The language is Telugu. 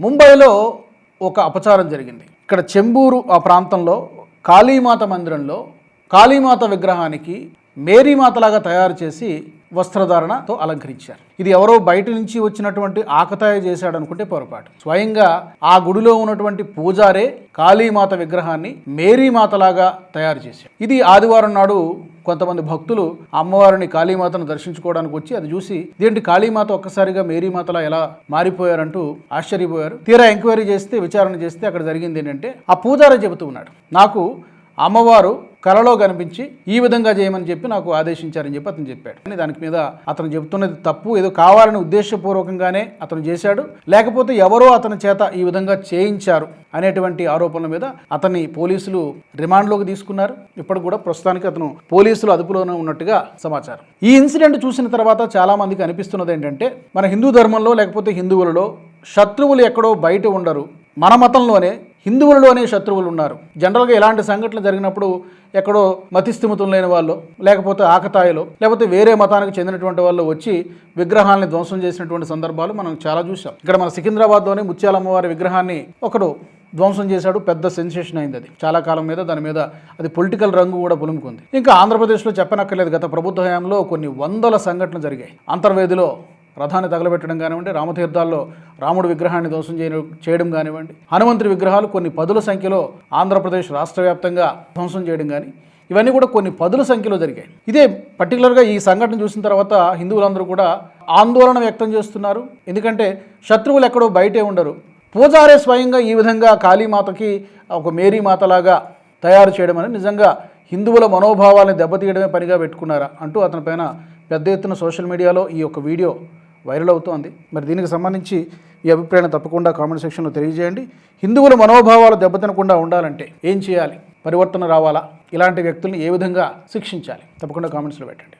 ముంబైలో ఒక అపచారం జరిగింది. ఇక్కడ చెంబూరు ఆ ప్రాంతంలో కాళీమాత మందిరంలో కాళీమాత విగ్రహానికి మేరీమాతలాగా తయారు చేసి వస్త్రధారణతో అలంకరించారు. ఇది ఎవరో బయట నుంచి వచ్చినటువంటి ఆకతాయ చేశాడు అనుకుంటే పొరపాటు. స్వయంగా ఆ గుడిలో ఉన్నటువంటి పూజారే కాళీమాత విగ్రహాన్ని మేరీమాతలాగా తయారు చేశారు ఇది ఆదివారం నాడు కొంతమంది భక్తులు అమ్మవారిని కాళీమాతను దర్శించుకోవడానికి వచ్చి అది చూసి దేంటి కాళీమాత ఒక్కసారిగా మేరీమాతలా ఎలా మారిపోయారంటూ ఆశ్చర్యపోయారు. తీరా ఎంక్వైరీ చేస్తే విచారణ చేస్తే అక్కడ జరిగింది ఏంటంటే ఆ పూజారి చెబుతూ ఉన్నాడు. నాకు అమ్మవారు కలలో కనిపించి ఈ విధంగా చేయమని చెప్పి నాకు ఆదేశించారని చెప్పి అతను చెప్పాడు. కానీ దానికి మీద అతను చెబుతున్నది తప్పు ఏదో కావాలని ఉద్దేశపూర్వకంగానే అతను చేశాడు. లేకపోతే ఎవరో అతని చేత ఈ విధంగా చేయించారు అనేటువంటి ఆరోపణల మీద అతన్ని పోలీసులు రిమాండ్లోకి తీసుకున్నారు. ఇప్పుడు కూడా ప్రస్తుతానికి అతను పోలీసులు అదుపులోనే ఉన్నట్టుగా సమాచారం. ఈ ఇన్సిడెంట్ చూసిన తర్వాత చాలా మందికి అనిపిస్తున్నది ఏంటంటే మన హిందూ ధర్మంలో లేకపోతే హిందువులలో శత్రువులు ఎక్కడో బయట ఉండరు. మన మతంలోనే హిందువులలోనే శత్రువులు ఉన్నారు. జనరల్గా ఇలాంటి సంఘటనలు జరిగినప్పుడు ఎక్కడో మతిస్థిమితం లేని వాళ్ళు లేకపోతే ఆకతాయిలో లేకపోతే వేరే మతానికి చెందినటువంటి వాళ్ళు వచ్చి విగ్రహాలని ధ్వంసం చేసినటువంటి సందర్భాలు మనం చాలా చూసాం ఇక్కడ మన సికింద్రాబాద్లోని ముత్యాల అమ్మవారి విగ్రహాన్ని ఒకడు ధ్వంసం చేశాడు పెద్ద సెన్సేషన్ అయింది అది. చాలా కాలం మీద దాని మీద అది పొలిటికల్ రంగు కూడా పులుముకుంది. ఇంకా ఆంధ్రప్రదేశ్లో చెప్పనక్కర్లేదు గత ప్రభుత్వ హయాంలో కొన్ని వందల సంఘటనలు జరిగాయి. అంతర్వేదిలో రథాన్ని తగలబెట్టడం కానివ్వండి రామతీర్థాల్లో రాముడు విగ్రహాన్ని ధ్వంసం చేయడం చేయడం కానివ్వండి. హనుమంతుడి విగ్రహాలు కొన్ని పదుల సంఖ్యలో ఆంధ్రప్రదేశ్ రాష్ట్ర వ్యాప్తంగా ధ్వంసం చేయడం కానీ ఇవన్నీ కూడా కొన్ని పదుల సంఖ్యలో జరిగాయి. ఇదే పర్టికులర్గా ఈ సంఘటన చూసిన తర్వాత హిందువులందరూ కూడా ఆందోళన వ్యక్తం చేస్తున్నారు. ఎందుకంటే శత్రువులు ఎక్కడో బయటే ఉండరు. పూజారే స్వయంగా ఈ విధంగా కాళీమాతకి ఒక మేరీ మాతలాగా తయారు చేయడం అనేది నిజంగా హిందువుల మనోభావాలను దెబ్బతీయడమే పనిగా పెట్టుకున్నారా అంటూ అతని పైన పెద్ద ఎత్తున సోషల్ మీడియాలో ఈ యొక్క వీడియో వైరల్ అవుతోంది. మరి దీనికి సంబంధించి ఈ అభిప్రాయాన్ని తప్పకుండా కామెంట్ సెక్షన్లో తెలియజేయండి. హిందువుల మనోభావాలు దెబ్బతినకుండా ఉండాలంటే ఏం చేయాలి? పరివర్తన రావాలా? ఇలాంటి వ్యక్తుల్ని ఏ విధంగా శిక్షించాలి? తప్పకుండా కామెంట్స్లో పెట్టండి.